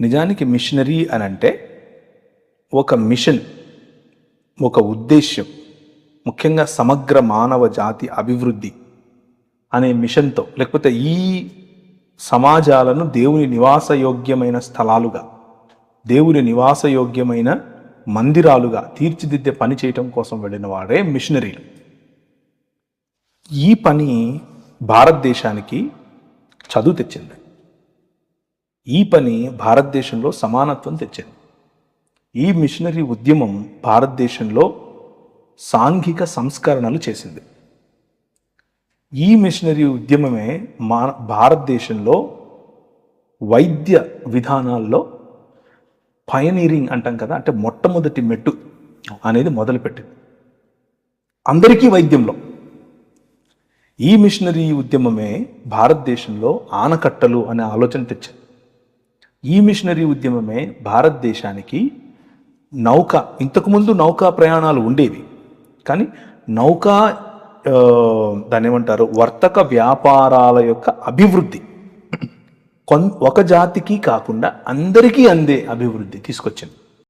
నిజానికి మిషనరీ అని అంటే ఒక మిషన్ ఒక ఉద్దేశ్యం ముఖ్యంగా సమగ్ర మానవ జాతి అభివృద్ధి అనే మిషన్తో లేకపోతే ఈ సమాజాలను దేవుని నివాసయోగ్యమైన స్థలాలుగా దేవుని నివాసయోగ్యమైన మందిరాలుగా తీర్చిదిద్దే పని చేయటం కోసం వెళ్ళిన వాడే మిషనరీలు. ఈ పని భారతదేశానికి చదువు తెచ్చింది. ఈ పని భారతదేశంలో సమానత్వం తెచ్చింది. ఈ మిషనరీ ఉద్యమం భారతదేశంలో సాంఘిక సంస్కరణలు చేసింది. ఈ మిషనరీ ఉద్యమమే మా భారతదేశంలో వైద్య విధానాల్లో పయనీరింగ్ అంటాం కదా అంటే మొట్టమొదటి మెట్టు అనేది మొదలుపెట్టింది. అందరికీ వైద్యంలో. ఈ మిషనరీ ఉద్యమమే భారతదేశంలో ఆనకట్టలు అనే ఆలోచన తెచ్చింది. ఈ మిషనరీ ఉద్యమమే భారతదేశానికి నౌక ఇంతకుముందు నౌకా ప్రయాణాలు ఉండేవి. కానీ నౌకా దాని ఏమంటారు? వర్తక వ్యాపారాల యొక్క అభివృద్ధి. కొన్ ఒక జాతికి కాకుండా అందరికీ అందే అభివృద్ధి తీసుకొచ్చింది.